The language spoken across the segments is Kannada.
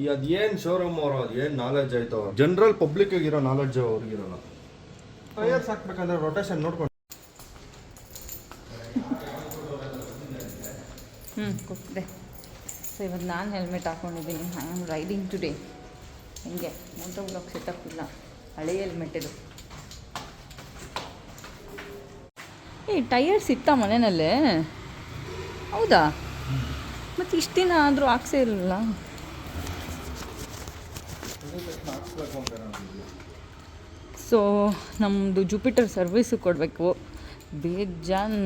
ಈ ಅದೇನ್ ಶೋರೂಮ್ ಅವರು ಅದೇನ್ ನಾಲೆಡ್ಜ್ ಆಯ್ತು ಜನರಲ್ ಪಬ್ಲಿಕ್ ಆಗಿರೋ ನಾಲೆಡ್ಜ್ ಅವ್ರಿಗಿರಲ್ಲ. ಟೈರ್ಸ್ ಹಾಕ್ಬೇಕಂದ್ರೆ ರೊಟೇಷನ್ ನೋಡ್ಕೊಂಡು ಹ್ಞೂ ಕೊಟ್ಟಿದೆ ಸೊ ಇವತ್ತು ನಾನು ಹೆಲ್ಮೆಟ್ ಹಾಕೊಂಡಿದ್ದೀನಿ. ಐ ಆಮ್ ರೈಡಿಂಗ್ ಟುಡೇ ಹಿಂಗೆ? ಮೋಟೋ ಬ್ಲಾಕ್ ಸೆಟಪ್ ಇಲ್ಲ. ಹಳೆಯ ಹೆಲ್ಮೆಟ್ ಇದು. ಏ ಟೈರ್ಸ್ ಇತ್ತಾ ಮನೆಯಲ್ಲೇ ಹೌದಾ? ಮತ್ತು ಇಷ್ಟು ದಿನ ಆದರೂ ಹಾಕ್ಸೇ ಇರಲಿಲ್ಲ. ಸೊ ನಮ್ಮದು ಜುಪಿಟರ್ ಸರ್ವಿಸು ಕೊಡಬೇಕು. ಬೇಜಾನ್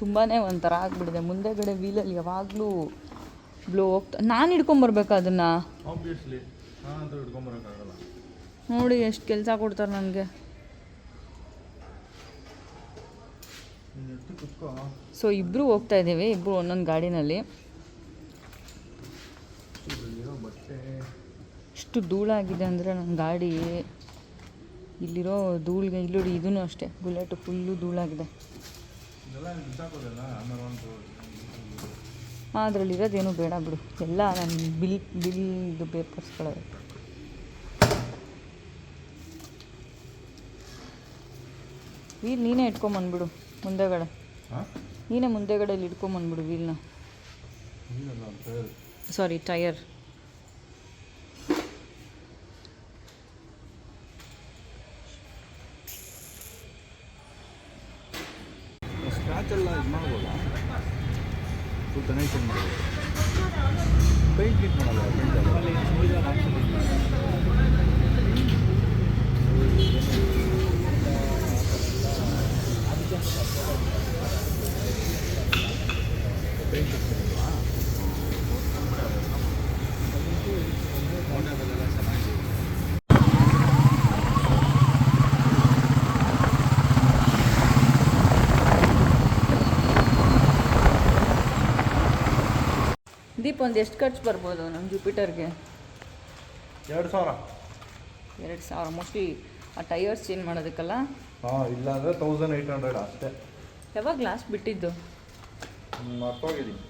ತುಂಬಾ ಒಂಥರ ಆಗಿಬಿಡಿದೆ ಮುಂದೆಗಡೆ ವೀಲಲ್ಲಿ ಯಾವಾಗಲೂ ಬ್ಲೋ ಹೋಗ್ತಾ ನಾನು ಹಿಡ್ಕೊಂಬರ್ಬೇಕಾ ಅದನ್ನು? ನೋಡಿ ಎಷ್ಟು ಕೆಲಸ ಕೊಡ್ತಾರೆ ನನಗೆ. ಸೊ ಇಬ್ಬರು ಹೋಗ್ತಾ ಇದ್ದೀವಿ ಇಬ್ಬರು ಒಂದೊಂದು ಗಾಡಿನಲ್ಲಿ ಇಲ್ಲಿರೋ ಬಟ್ಟೆ ಎಷ್ಟು ಧೂಳಾಗಿದೆ ಅಂದರೆ ನನ್ನ ಗಾಡಿ ಇಲ್ಲಿರೋ ಧೂಳಿಗೆ ಇಲ್ಲೋಡಿ ಇದೂ ಅಷ್ಟೇ. Bullet full ಧೂಳಾಗಿದೆ. ಅದರಲ್ಲಿರೋದೇನು ಬೇಡ ಬಿಡು. ಎಲ್ಲ ನನ್ನ ಬಿಲ್ ಬಿಲ್ದು ಪೇಪರ್ಸ್ಗಳು ವೀಲ್ ನೀನೇ ಇಟ್ಕೊಂಬಂದ್ಬಿಡು ಮುಂದೆಗಡೆ. ನೀನೇ ಮುಂದೆಗಡೆಯಲ್ಲಿ ಇಟ್ಕೊಂಬಂದ್ಬಿಡು ವೀಲ್ನ ಸಾರಿ ಟಯರ್ ಸ್ಕ್ರಾಚ್ ಎಲ್ಲ ಇದು ಮಾಡ್ಬೋದಾ ಫುಲ್ ಕನೆಕ್ಷನ್ ಮಾಡ್ಬೋದು ಪೇಂಟ್ ಗಿಟ್ ಮಾಡಲ್ಲ ಪೇಂಟ್ ಒಂದು ಎಷ್ಟು ಖರ್ಚು ಬರ್ಬೋದು ನಮ್ಮ ಜುಪಿಟರ್ಗೆ ಎರಡು ಸಾವಿರ. ಎರಡು ಸಾವಿರ. ಮೋಸ್ಟ್ಲಿ ಆ ಟೈರ್ಸ್ ಚೇಂಜ್ ಮಾಡೋದಕ್ಕಲ್ಲ? ಹಾಂ ಇಲ್ಲಾಂದರೆ ತೌಸಂಡ್ ಏಯ್ಟ್ ಹಂಡ್ರೆಡ್ ಅಷ್ಟೇ. ಯಾವಾಗ ಲಾಸ್ಟ್ ಬಿಟ್ಟಿದ್ದು? ಮರ್ತೋಗಿದ್ದೀನಿ.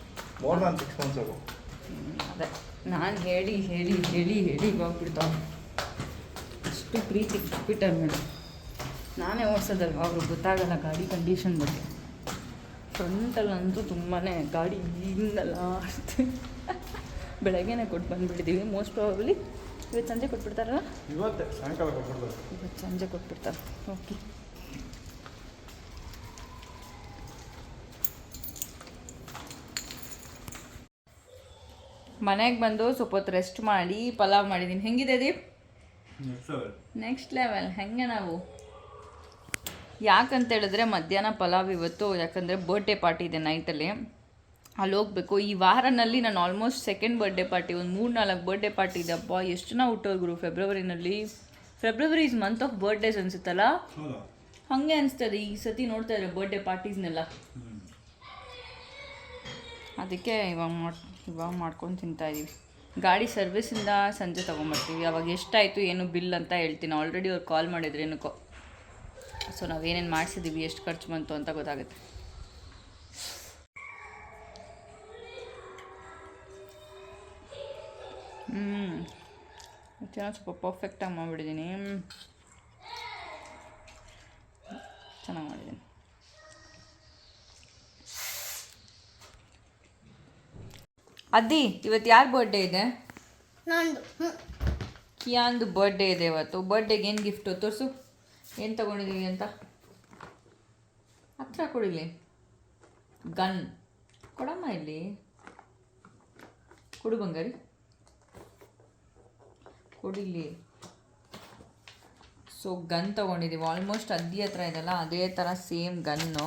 ಮೋರ್ ಸಿಕ್ಸ್ ಮಂತ್ಸ್ ಆಗೋ ಅದೇ. ನಾನು ಹೇಳಿ ಹೇಳಿ ಹೇಳಿ ಹೇಳಿ ಹೋಗ್ಬಿಡ್ತಾವ ಬಿಡ್ತಾವ. ಅಷ್ಟು ಪ್ರೀತಿ ಜುಪಿಟರ್ ಮೇಲೆ. ನಾನೇ ಓಡಿಸೋದಲ್ವ? ಅವರು ಗೊತ್ತಾಗಲ್ಲ ಗಾಡಿ ಕಂಡೀಷನ್ ಬಗ್ಗೆ. ಫ್ರಂಟಲ್ಲಂತೂ ತುಂಬಾ ಗಾಡಿ ಹಿಂದಲ್ಲ ಅಷ್ಟೇ. ಬೆಳಗ್ಗೆನೇ ಕೊಟ್ಟು ಬಂದುಬಿಟ್ಟಿದ್ದೀವಿ ಮೋಸ್ಟ್ ಪ್ರಾಬಬ್ಲಿ ಇವತ್ತು ಸಂಜೆ ಕೊಟ್ಬಿಡ್ತಾರಲ್ಲ? ಇವತ್ತು ಸಾಯಂಕಾಲ ಕೊಟ್ಬಿಡ್ತಾರೆ. ಇವತ್ತು ಸಂಜೆ ಕೊಟ್ಬಿಡ್ತಾರೆ. ಓಕೆ ಮನೆಗೆ ಬಂದು ಸ್ವಲ್ಪ ಹೊತ್ತು ರೆಸ್ಟ್ ಮಾಡಿ ಪಲಾವ್ ಮಾಡಿದ್ದೀನಿ ಹೆಂಗಿದೆ ದೀಪ್? ನೆಕ್ಸ್ಟ್ ಲೆವೆಲ್ ಹೆಂಗೆ ನಾವು? ಯಾಕಂತ ಹೇಳಿದ್ರೆ ಮಧ್ಯಾಹ್ನ ಪಲಾವ್ ಇವತ್ತು ಯಾಕಂದರೆ ಬರ್ಡೇ ಪಾರ್ಟಿ ಇದೆ ನೈಟಲ್ಲಿ ಅಲ್ಲಿ ಹೋಗ್ಬೇಕು. ಈ ವಾರನಲ್ಲಿ ನಾನು ಆಲ್ಮೋಸ್ಟ್ ಸೆಕೆಂಡ್ ಬರ್ಡೇ ಪಾರ್ಟಿ ಒಂದು ಮೂರು ನಾಲ್ಕು ಬರ್ಡೇ ಪಾರ್ಟಿ ಇದೆ. ಅಪ್ಪ ಎಷ್ಟು ಜನ ಹುಟ್ಟೋರ್ಗುರು ಫೆಬ್ರವರಿನಲ್ಲಿ February is month of birthdays ಅನಿಸುತ್ತಲ್ಲ? ಹಾಗೆ ಅನಿಸ್ತದೆ. ಈ ಸತಿ ನೋಡ್ತಾ ಇದ್ದಾರೆ ಬರ್ಡೇ ಪಾರ್ಟೀಸ್ನೆಲ್ಲ ಅದಕ್ಕೆ ಇವಾಗ ಮಾಡಿ ಇವಾಗ ಮಾಡ್ಕೊಂಡು ತಿಂತಾ ಇದೀವಿ. ಗಾಡಿ ಸರ್ವಿಸಿಂದ ಸಂಜೆ ತೊಗೊಂಬರ್ತೀವಿ. ಅವಾಗ ಎಷ್ಟಾಯಿತು ಏನು ಬಿಲ್ ಅಂತ ಹೇಳ್ತೀನಿ. ಆಲ್ರೆಡಿ ಅವ್ರು ಕಾಲ್ ಮಾಡಿದ್ರು ಏನಕ್ಕೋ. ಸೊ ನಾವೇನೇನು ಮಾಡಿಸಿದ್ದೀವಿ ಎಷ್ಟು ಖರ್ಚು ಬಂತು ಅಂತ ಗೊತ್ತಾಗುತ್ತೆ. ಚೆನ್ನಾಗಿ ಸ್ವಲ್ಪ ಪರ್ಫೆಕ್ಟಾಗಿ ಮಾಡಿಬಿಟ್ಟಿದ್ದೀನಿ ಚೆನ್ನಾಗಿ ಮಾಡಿದ್ದೀನಿ ಅದಿ ಇವತ್ತು ಯಾರ ಬರ್ಡೇ ಇದೆ? ನಂದು. ಕಿಯಾಂದು ಬರ್ಡೇ ಇದೆ ಇವತ್ತು. ಬರ್ಡೇಗೆ ಏನು ಗಿಫ್ಟು ತೋರಿಸು? ಏನು ತಗೊಂಡಿದ್ದೀವಿ ಅಂತ? ಹತ್ರ ಕೊಡಿಲಿ. ಗನ್ ಕೊಡಮ್ಮ ಇಲ್ಲಿ. ಕೊಡು ಬಂಗಾರಿ. ಕೊಡಿಲಿ. ಸೊ ಗನ್ ತೊಗೊಂಡಿದ್ದೀವಿ ಆಲ್ಮೋಸ್ಟ್ ಅದ್ದಿ ಹತ್ರ ಇದೆಲ್ಲ, ಅದೇ ಥರ ಸೇಮ್ ಗನ್ನು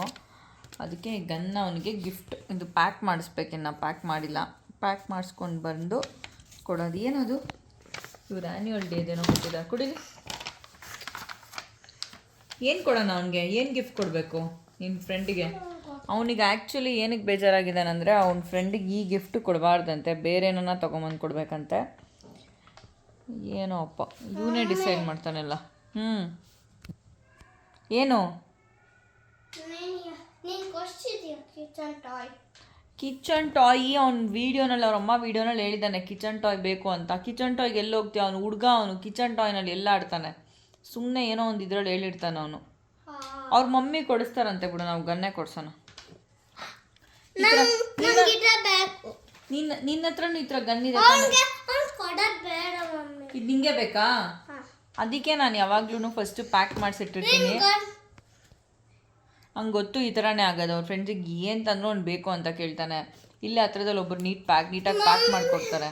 ಅದಕ್ಕೆ ಗನ್ನ ಅವನಿಗೆ ಗಿಫ್ಟ್ ಇದು ಪ್ಯಾಕ್ ಮಾಡಿಸ್ಬೇಕಿನ್ನು ಪ್ಯಾಕ್ ಮಾಡಿಲ್ಲ. ಪ್ಯಾಕ್ ಮಾಡಿಸ್ಕೊಂಡು ಬಂದು ಕೊಡೋದು. ಏನದು? ಇವ್ರ ಆ್ಯನ್ಯುವಲ್ ಡೇದೇನೋ ಕೊಟ್ಟಿದ್ದಾರೆ. ಕುಡಿಲಿ. ಏನು ಕೊಡೋಣ ಅವನಿಗೆ? ಏನು ಗಿಫ್ಟ್ ಕೊಡಬೇಕು ನಿನ್ನ ಫ್ರೆಂಡಿಗೆ ಅವನಿಗೆ ಆ್ಯಕ್ಚುಲಿ ಏನಕ್ಕೆ ಬೇಜಾರಾಗಿದ್ದಾನಂದರೆ, ಅವ್ನ ಫ್ರೆಂಡಿಗೆ ಈ ಗಿಫ್ಟ್ ಕೊಡಬಾರ್ದಂತೆ. ಬೇರೆನ ತೊಗೊಂಬಂದು ಕೊಡಬೇಕಂತೆ. ಏನೋ ಅಪ್ಪ ಇವನೇ ಡಿಸೈಡ್ ಮಾಡ್ತಾನೆಲ್ಲ. ಹ್ಞೂ ಏನು? ಕಿಚನ್ ಟಾಯ್ ಅವ್ನ ವೀಡಿಯೋನಲ್ಲಿ ಅವ್ರ ಅಮ್ಮ ವೀಡಿಯೋನಲ್ಲಿ ಹೇಳಿದ್ದಾನೆ ಕಿಚನ್ ಟಾಯ್ ಬೇಕು ಅಂತ. ಕಿಚನ್ ಟಾಯ್ಗೆ ಎಲ್ಲಿ ಹೋಗ್ತೀವಿ ಅವನು ಹುಡುಗ ಅವನು ಕಿಚನ್ ಟಾಯ್ನಲ್ಲಿ ಎಲ್ಲ ಆಡ್ತಾನೆ. ಸುಮ್ಮನೆ ಏನೋ ಒಂದು ಇದ್ರಲ್ಲಿ ಹೇಳಿರ್ತಾನೆ ಅವನು. ಅವ್ರ ಮಮ್ಮಿ ಕೊಡಿಸ್ತಾರಂತೆ ಬಿಡು ನಾವು ಗನ್ನೆ ಕೊಡ್ಸೋಣ. ನಿನ್ನ ನಿನ್ನ ಹತ್ರನೂ ಈ ಥರ ಗನ್ ಇದೆ ತಾನೆ? ಅವ್ನಿಗೆ ಅವ್ನು ಕೊಡೋದು ಬೇಡ ಮಮ್ಮಿ ಇದು ನಿಂಗೆ ಬೇಕಾ? ಅದಕ್ಕೆ ನಾನು ಯಾವಾಗ್ಲೂ ಫಸ್ಟ್ ಪ್ಯಾಕ್ ಮಾಡಿಸಿಟ್ಟಿರ್ತೀನಿ. ಹಂಗೆ ಗೊತ್ತು ಈ ಥರನೇ ಆಗೋದು. ಅವ್ರ ಫ್ರೆಂಡ್ಸಿಗೆ ಏನು ತಂದ್ರು ಅವ್ನು ಬೇಕು ಅಂತ ಕೇಳ್ತಾನೆ. ಇಲ್ಲೇ ಹತ್ರದಲ್ಲಿ ಒಬ್ಬರು ನೀಟ್ ಪ್ಯಾಕ್ ನೀಟಾಗಿ ಪ್ಯಾಕ್ ಮಾಡಿಕೊಡ್ತಾರೆ.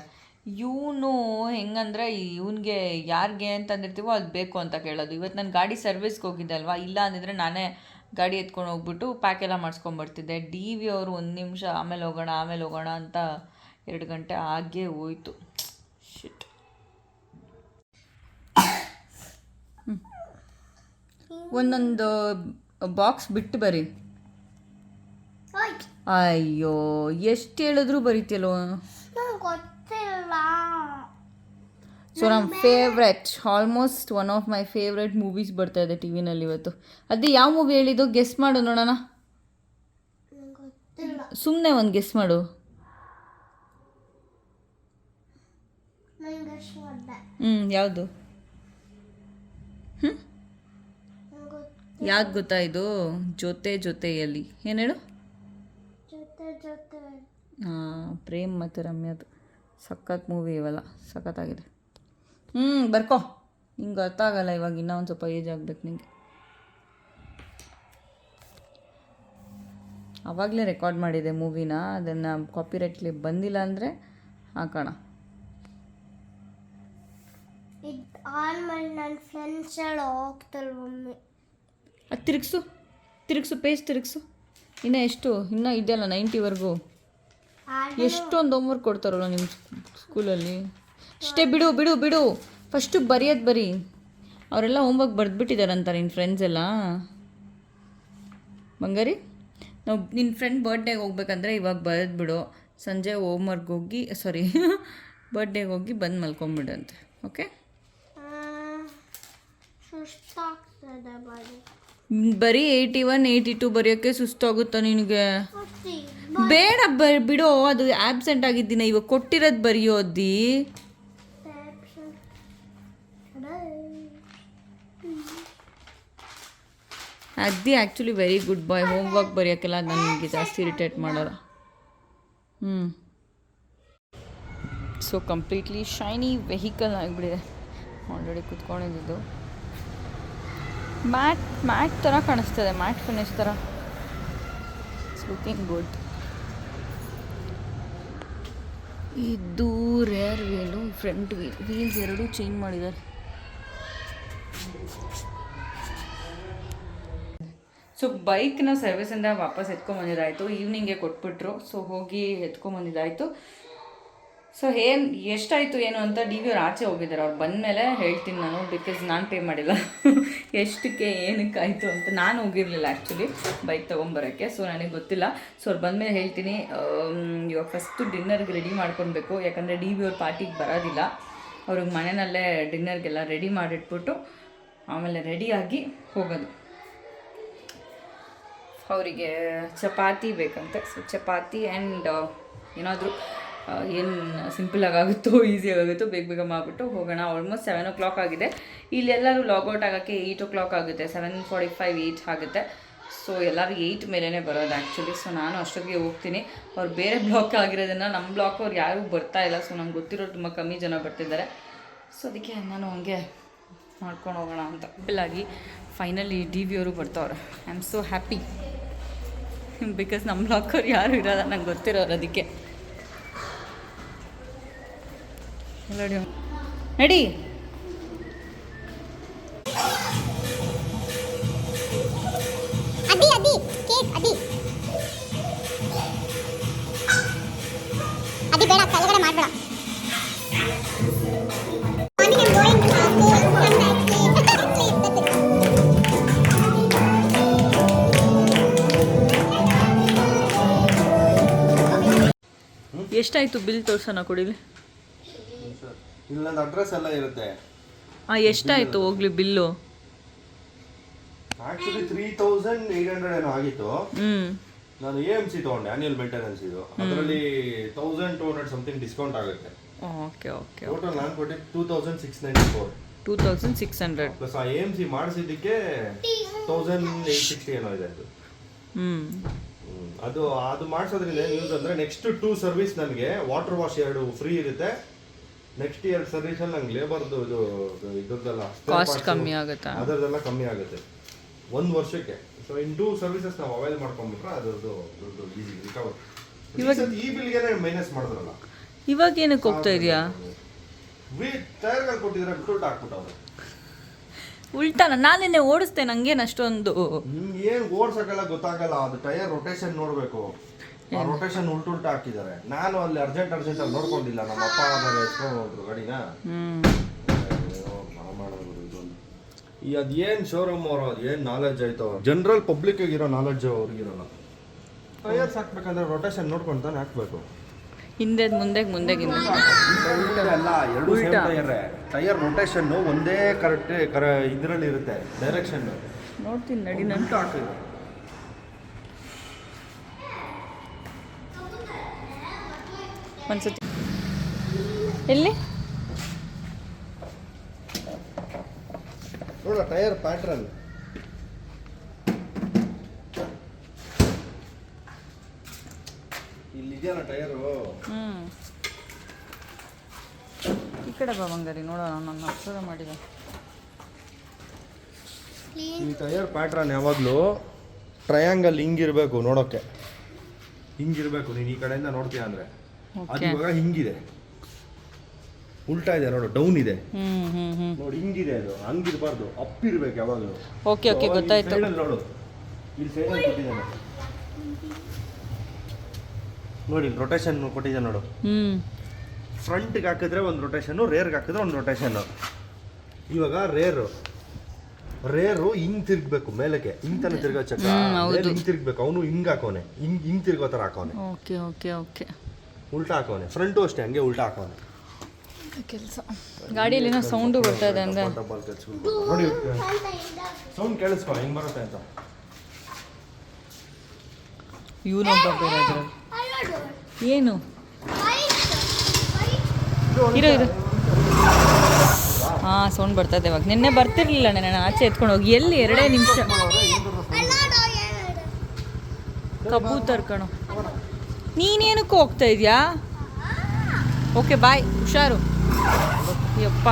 ಇವನು ಹೆಂಗಂದ್ರೆ ಇವನಿಗೆ ಯಾರಿಗೆ ಅಂತಂದಿರ್ತೀವೋ ಅದು ಬೇಕು ಅಂತ ಕೇಳೋದು. ಇವತ್ತು ನಾನು ಗಾಡಿ ಸರ್ವಿಸ್ಗೆ ಹೋಗಿದ್ದೆ ಅಲ್ವಾ? ಇಲ್ಲ ಅಂದಿದ್ರೆ ನಾನೇ ಗಾಡಿ ಎತ್ಕೊಂಡು ಹೋಗ್ಬಿಟ್ಟು ಪ್ಯಾಕ್ ಎಲ್ಲ ಮಾಡಿಸ್ಕೊಂಬರ್ತಿದ್ದೆ. ಡಿ ವಿ ಅವರು ಒಂದು ನಿಮಿಷ ಆಮೇಲೆ ಹೋಗೋಣ ಆಮೇಲೆ ಹೋಗೋಣ ಅಂತ ಎರಡು ಗಂಟೆ ಆಗೇ ಹೋಯ್ತು. ಒಂದೊಂದು ಬಾಕ್ಸ್ ಬಿಟ್ಟು ಬರಿ ಅಯ್ಯೋ ಎಷ್ಟು ಹೇಳಿದ್ರು ಗೊತ್ತಿಲ್ಲ. ಸೊ ನಮ್ಮ favourite almost one of my favourite movies ಬರ್ತಾ ಇದೆ ಟಿ ವಿನಲ್ಲಿ ಇವತ್ತು. ಅದೇ ಯಾವ ಮೂವಿ ಹೇಳಿದ್ದು? ಗೆಸ್ ಮಾಡು ನೋಡೋಣ. ಸುಮ್ಮನೆ ಒಂದು ಗೆಸ್ ಮಾಡು. ಹ್ಞೂ ಯಾವುದು ಹ್ಞೂ ನಂಗೆ ಗೊತ್ತು ಇದು? ಜೊತೆ ಜೊತೆಯಲ್ಲಿ. ಏನು ಹೇಳು? ಹಾಂ ಪ್ರೇಮ್ ಮತ್ತು ರಮ್ಯದು. ಸಖತ್ ಮೂವಿ ಇವೆಲ್ಲ. ಸಖತ್ತಾಗಿದೆ. ಹ್ಞೂ ಬರ್ಕೋ. ನಿಂಗೆ ಅರ್ಥ ಆಗಲ್ಲ ಇವಾಗ ಇನ್ನೂ ಒಂದು ಸ್ವಲ್ಪ ಏಜ್ ಆಗ್ಬೇಕು ನಿಂಗೆ. ಆವಾಗಲೇ ರೆಕಾರ್ಡ್ ಮಾಡಿದೆ ಮೂವಿನ ಅದನ್ನು ಕಾಪಿರೈಟ್ ಕ್ಲಿಪ್ ಬಂದಿಲ್ಲ ಅಂದರೆ ಹಾಕೋಣ. ಆನ್ ಮಾಡಿ ನನ್ನ ಫ್ರೆಂಡ್ಸ್ ಎಲ್ಲ ಹೋಗ್ತಾರೆ ಮಮ್ಮಿ ಅದು ತಿರುಗಿಸು ತಿರುಗಿಸು ಪೇಜ್ ತಿರುಗಿಸು. ಇನ್ನೂ ಎಷ್ಟು? ಇನ್ನೂ ಇದೆಯಲ್ಲ ನೈಂಟಿವರೆಗೂ ಎಷ್ಟೊಂದು ಹೋಮ್ವರ್ಕ್ ಕೊಡ್ತಾರಲ್ಲ ನಿಮ್ಮ ಸ್ಕೂಲಲ್ಲಿ ಅಷ್ಟೇ ಬಿಡು ಬಿಡು ಬಿಡು. ಫಸ್ಟು ಬರೆಯೋದು ಬರಿ. ಅವರೆಲ್ಲ ಹೋಮ್ವರ್ಕ್ ಬರೆದ್ಬಿಟ್ಟಿದ್ದಾರಂತಾರೆ ನಿನ್ನ ಫ್ರೆಂಡ್ಸ್ ಎಲ್ಲ. ಬಂಗಾರಿ ನಾವು ನಿನ್ನ ಫ್ರೆಂಡ್ ಬರ್ಡೇಗೆ ಹೋಗ್ಬೇಕಂದ್ರೆ ಇವಾಗ ಬರೆದ್ಬಿಡು. ಸಂಜೆ ಹೋಮ್ವರ್ಕ್ ಹೋಗಿ ಸಾರಿ ಬರ್ಡೇಗೆ ಹೋಗಿ ಬಂದು ಮಲ್ಕೊಂಬಿಡಂತೆ ಓಕೆ ಬರೀ ಏಯ್ಟಿ ಒನ್ ಏಯ್ಟಿ ಟು ಬರೆಯೋಕ್ಕೆ ಸುಸ್ತಾಗುತ್ತಾ ನಿನಗೆ? ಬೇಡ ಬ ಬಿಡೋ ಅದು ಆಬ್ಸೆಂಟ್ ಆಗಿದ್ದೀನ. ಇವಾಗ ಕೊಟ್ಟಿರೋದು ಬರೆಯೋದಿ ಅದ್ದಿ. Actually very good boy home work ಬರೆಯೋಕ್ಕೆಲ್ಲ ನನಗೆ ಜಾಸ್ತಿ ಇರಿಟೇಟ್ ಮಾಡೋಲ್ಲ. ಹ್ಞೂ ಸೊ ಕಂಪ್ಲೀಟ್ಲಿ ಶೈನಿ ವೆಹಿಕಲ್ ಆಗಿಬಿಟ್ಟಿದೆ. ಆಲ್ರೆಡಿ ಕುತ್ಕೊಂಡಿದ್ದು. ಮ್ಯಾಟ್ ಮ್ಯಾಟ್ ಥರ ಕಾಣಿಸ್ತದೆ, ಮ್ಯಾಟ್ ಫಿನಿಶ್ ಥರ ಲುಕಿಂಗ್ ಗುಡ್ ಇದು rear wheel front wheel wheels ಎರಡೂ ಚೇಂಜ್ ಮಾಡಿದ್ದಾರೆ. ಸೊ ಬೈಕ್ನ ಸರ್ವಿಸಿಂದ ವಾಪಸ್ ಎತ್ಕೊಂಬಂದಿದ್ದಾಯಿತು ಈವ್ನಿಂಗೆ ಕೊಟ್ಬಿಟ್ರು. ಸೊ ಹೋಗಿ ಎತ್ಕೊಂಬಂದಿದ್ದಾಯಿತು ಸೊ ಏನು, ಎಷ್ಟಾಯಿತು ಏನು ಅಂತ ಡಿ ವಿ ಅವ್ರು ಆಚೆ ಹೋಗಿದ್ದಾರೆ. ಅವ್ರು ಬಂದಮೇಲೆ ಹೇಳ್ತೀನಿ ನಾನು ಬಿಕಾಸ್ ನಾನು ಪೇ ಮಾಡಿಲ್ಲ. ಎಷ್ಟಕ್ಕೆ ಏನಕ್ಕಾಯಿತು ಅಂತ ನಾನು ಹೋಗಿರಲಿಲ್ಲ ಆ್ಯಕ್ಚುಲಿ ಬೈಕ್ ತೊಗೊಂಬರೋಕ್ಕೆ. ಸೊ ನನಗೆ ಗೊತ್ತಿಲ್ಲ. ಸೊ ಅವ್ರು ಬಂದಮೇಲೆ ಹೇಳ್ತೀನಿ ಇವಾಗ ಫಸ್ಟು ಡಿನ್ನರ್ಗೆ ರೆಡಿ ಮಾಡ್ಕೊಳ್ಬೇಕು ಯಾಕಂದರೆ ಡಿ ವಿ ಅವ್ರ ಪಾರ್ಟಿಗೆ ಬರೋದಿಲ್ಲ. ಅವ್ರಿಗೆ ಮನೆಯಲ್ಲೇ ಡಿನ್ನರ್ಗೆಲ್ಲ ರೆಡಿ ಮಾಡಿಟ್ಬಿಟ್ಟು ಆಮೇಲೆ ರೆಡಿಯಾಗಿ ಹೋಗೋದು. ಅವರಿಗೆ ಚಪಾತಿ ಬೇಕಂತೆ. ಸೊ ಚಪಾತಿ ಆ್ಯಂಡ್ ಏನಾದರೂ ಏನು ಸಿಂಪಲಾಗಿ ಆಗುತ್ತೋ ಈಸಿಯಾಗಿ ಆಗುತ್ತೋ ಬೇಗ ಬೇಗ ಮಾಡಿಬಿಟ್ಟು ಹೋಗೋಣ. ಆಲ್ಮೋಸ್ಟ್ ಸೆವೆನ್ ಓ ಕ್ಲಾಕ್ ಆಗಿದೆ ಇಲ್ಲೆಲ್ಲರೂ ಲಾಗೌಟ್ ಆಗೋಕ್ಕೆ ಏಯ್ಟ್ ಓ ಕ್ಲಾಕ್ ಆಗುತ್ತೆ. ಸೆವೆನ್ ಫಾರ್ಟಿ ಫೈವ್ ಏಯ್ಟ್ ಆಗುತ್ತೆ. ಸೊ ಎಲ್ಲರೂ ಏಯ್ಟ್ ಮೇಲೇ ಬರೋದು ಆ್ಯಕ್ಚುಲಿ ಸೊ ನಾನು ಅಷ್ಟೊತ್ತಿಗೆ ಹೋಗ್ತೀನಿ. ಅವ್ರು ಬೇರೆ ಬ್ಲಾಕ್ ಆಗಿರೋದನ್ನು ನಮ್ಮ ಬ್ಲಾಕ್ ಅವ್ರು ಯಾರೂ ಬರ್ತಾ ಇಲ್ಲ. ಸೊ ನಂಗೆ ಗೊತ್ತಿರೋರು ತುಂಬ ಕಮ್ಮಿ ಜನ ಬರ್ತಿದ್ದಾರೆ. ಸೊ ಅದಕ್ಕೆ ನಾನು ಹಂಗೆ ಮಾಡ್ಕೊಂಡು ಹೋಗೋಣ ಅಂತ. ಆಗಿ ಫೈನಲಿ ಡಿ ವಿ ಅವರು ಬರ್ತಾವ್ರೆ. I am so happy because ನಮ್ಮ ಬ್ಲಾಕವ್ರು ಯಾರು ಇರೋಲ್ಲ. ನಂಗೆ ಗೊತ್ತಿರೋರು ಅದಕ್ಕೆ. ನೋಡಿ ನಡಿ. ಅದಿ ಅದಿ ಕೇಕ್ ಅದಿ ಅದಿ ಬೇಡ ಕೆಳಗಡೆ ಮಾಡಬೇಡ. ಎಷ್ಟಾಯಿತು ಬಿಲ್ ತೋರ್ಸೋಣ ಕೊಡಿಲಿ? ಇಲ್ಲೊಂದು ಅಡ್ರೆಸ್ ಎಲ್ಲ ಇರುತ್ತೆ. ಹಾಂ ಎಷ್ಟಾಯಿತು ಹೋಗ್ಲಿ bill? Actually three thousand eight hundred ಏನೋ ಆಗಿತ್ತು. ಹ್ಞೂ ನಾನು ಎ ಎಂ ಸಿ ತೊಗೊಂಡೆ ಆನ್ಯಲ್ ಮೇಂಟೆನೆನ್ಸ್ ಇದು. ಅದರಲ್ಲಿ thousand two hundred something discount ಆಗುತ್ತೆ. ಓಕೆ ಓಕೆ ಟೋಟಲ್ ನಾನು ಕೊಟ್ಟಿದ್ದು two thousand six ninety four two thousand six hundred plus ಆ ಎ ಎಂ ಸಿ ಮಾಡಿಸಿದ್ದಕ್ಕೆ ತೌಸಂಡ್ ಏಯ್ಟ್ ಸಿಕ್ಸ್ಟಿ ಏನೋ ಇದೆ ಅದು. ಹ್ಞೂ ಅದು ಅದು ಮಾಡಿಸೋದ್ರಿಂದ ಏನು ಯೂಸ್ ಅಂದರೆ ನೆಕ್ಸ್ಟ್ ಟೂ ಸರ್ವಿಸ್ ನನಗೆ ವಾಟರ್ ವಾಶ್ ಎರಡು ಫ್ರೀ ಇರುತ್ತೆ. ನೆಕ್ಸ್ಟ್ ಇಯರ್ ಸರ್ವಿಸಲ್ಲಿ ನಂಗೆ ಲೇಬರ್ದು ಇದು ಇದ್ರದ್ದೆಲ್ಲ ಕಾಸ್ಟ್ ಕಮ್ಮಿ ಆಗುತ್ತಾ? ಅದರದೆಲ್ಲ ಕಮ್ಮಿ ಆಗುತ್ತೆ. ಒಂದು ವರ್ಷಕ್ಕೆ. ಸೊ ಇನ್ ಟೂ ಸರ್ವಿಸಸ್ ನಾವು ಅವೈಲ್ ಮಾಡ್ಕೊಂಡ್ಬಿಟ್ರೆ ಅದರದ್ದು ದುಡ್ಡು ಈಸಿ ರಿಕವರ್ ಇವಾಗ- ಈ ಬಿಲ್ಗೆ ಮೈನಸ್ ಮಾಡಿದ್ರಲ್ಲ. ಇವಾಗ ಏನಕ್ಕೆ ಹೋಗ್ತಾ ಇದೆಯಾ? ವಿ ಟೈರ್ಗಳು ಕೊಟ್ಟಿದ್ರೆ ಬಿಟ್ಟು ಹಾಕ್ಬಿಟ್ಟವ್ರು. ಉಲ್ಟಾ ನಾನು ನಿನ್ನೆ ಓಡಿಸ್ತೇನೆ ನಂಗೇನು ಅಷ್ಟೊಂದು ನಿಮ್ಗೆ ಏನು ಓಡ್ಸೋಕ್ಕಲ್ಲ ಗೊತ್ತಾಗಲ್ಲ ಅದು ಟೈರ್ ರೊಟೇಷನ್ ನೋಡಬೇಕು. ರೊಟೇಷನ್ ಉಲ್ಟು ಉಲ್ಟು ಹಾಕಿದ್ದಾರೆ. ನಾನು ಅಲ್ಲಿ ಅರ್ಜೆಂಟ್ ಅರ್ಜೆಂಟ್ ಅಲ್ಲಿ ನೋಡ್ಕೊಂಡಿಲ್ಲ. ನಮ್ಮ ಅಪ್ಪ ಬೇರೆ ಎತ್ಕೊಂಡು ಹೋದ್ರು ಗಾಡಿನ. ಈ ಅದೇನ್ ಶೋರೂಮ್ ಅವರು ಅದೇನ್ ನಾಲೆಜ್ ಆಯ್ತು ಜನರಲ್ ಪಬ್ಲಿಕ್ ಇರೋ ನಾಲೆಡ್ಜ್ ಅವ್ರಿಗಿರಲ್ಲ ಟೈರ್ಸ್ ಹಾಕ್ಬೇಕಂದ್ರೆ ರೊಟೇಷನ್ ನೋಡ್ಕೊಂಡು ತಾನೆ ಹಾಕ್ಬೇಕು. ಹಿಂದೆ ಮುಂದೆ ಮುಂದೆ ಹಿಂದೆ ಅಲ್ಲ ಎರಡು ಟೈರ್ ಟೈರ್ ರೊಟೇಷನ್ ಒಂದೇ ಕರೆಕ್ಟ್ ಕರ ಇದರಲ್ಲಿ ಇರುತ್ತೆ. ಡೈರೆಕ್ಷನ್ ನೋಡ್ತೀನಿ ನಡಿ ನಾನು ಉಲ್ಟು ಹಾಕಿದ್ರು ಒಂದ್ಸತಿ ಎಲ್ಲಿ? ನೋಡ ಟೈರ್ ಪ್ಯಾಟ್ರನ್ ಇಲ್ಲಿ ಇದೆಯಲ್ಲ ಟೈರು ಹ್ಞೂ ಈ ಕಡೆ ಬಾ ಬಂಗಾರಿ ನೋಡೋಣ ನನ್ನ ಅಕ್ಷರ ಮಾಡಿದೆ. ಈ ಟೈರ್ ಪ್ಯಾಟ್ರನ್ ಯಾವಾಗಲೂ ಟ್ರಯಾಂಗಲ್ ಹಿಂಗಿರ್ಬೇಕು ನೋಡೋಕ್ಕೆ. ಹಿಂಗಿರ್ಬೇಕು ನೀನು ಈ ಕಡೆಯಿಂದ ನೋಡ್ತೀಯ ಅಂದ್ರೆ. ಅದು ಇವಾಗ ಹಿಂಗಿದೆ. ಉಲ್ಟಾ ಇದೆ ನೋಡು ಡೌನ್ ಇದೆ. ನೋಡಿ ಹಿಂಗಿದೆ ಅದು. ಹಂಗಿರಬಾರ್ದು. ಅಪ್ ಇರ್ಬೇಕು ಯಾವಾಗಲೂ. ಓಕೆ ಓಕೆ ಗೊತ್ತಾಯ್ತು. ನೋಡು. ಇಲ್ಲಿ ಸೈಡಲ್ಲಿ ಕೊಟ್ಟಿದ್ದಾನೆ. ನೋಡಿ ರೊಟೇಷನ್ ಕೊಟ್ಟಿದ್ದಾನೆ ನೋಡು. ಫ್ರಂಟ್ಗೆ ಹಾಕಿದ್ರೆ ಒಂದು ರೊಟೇಷನ್ನು ರೇರ್ಗೆ ಹಾಕಿದ್ರೆ ಒಂದು ರೊಟೇಷನು ಇವಾಗ ರೇರು ರೇರು ಹಿಂಗ್ ತಿರ್ಗ್ಬೇಕು ಮೇಲಕ್ಕೆ. ಹಿಂಗ್ ತಾನೆ ತಿರ್ಗೋ ಚಕ್ರ. ಹಿಂಗ್ ತಿರ್ಗ್ಬೇಕು. ಅವನು ಹಿಂಗ್ ಹಾಕೋನೆ. ಹಿಂಗ್ ಹಿಂಗ್ ತಿರ್ಗೋ ಥರ ಹಾಕೋನೆ. ಓಕೆ ಓಕೆ ಓಕೆ ಉಲ್ಟಾ ಹಾಕೋನೆ ಫ್ರಂಟು ಅಷ್ಟೇ ಹಂಗೆ ಉಲ್ಟಾ ಹಾಕೋನೆ ಕೆಲಸ. ಗಾಡಿಯಲ್ಲಿನೋ ಸೌಂಡು ಬರ್ತಾ ಇದೆ ಅಂದ್ರೆ ನೋಡಿ ಸೌಂಡ್ ಕೇಳಿಸ್ಕೊ ಹೆಂಗ್ ಬರುತ್ತೆ ಅಂತ. ಇವನೊಬ್ಬ ಬೇರೆ ಅದ್ರಲ್ಲಿ. ಏನು? ಇರೋ ಇರೋ. ಹಾಂ ಸೌಂಡ್ ಬರ್ತಾ ಇದೆ ಇವಾಗ. ನಿನ್ನೆ ಬರ್ತಿರ್ಲಿಲ್ಲ ನೆನ್ನೆ ನಾನು ಆಚೆ ಎತ್ಕೊಂಡು ಹೋಗಿ. ಎಲ್ಲಿ? ಎರಡೇ ನಿಮಿಷ. ಕಬ್ಬು ಕಣೋ. ನೀನೇನಕ್ಕೆ ಹೋಗ್ತಾ ಇದೆಯಾ? ಓಕೆ ಬಾಯ್ ಹುಷಾರು. ಯಪ್ಪ.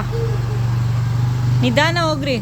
ನಿಧಾನ ಹೋಗ್ರಿ.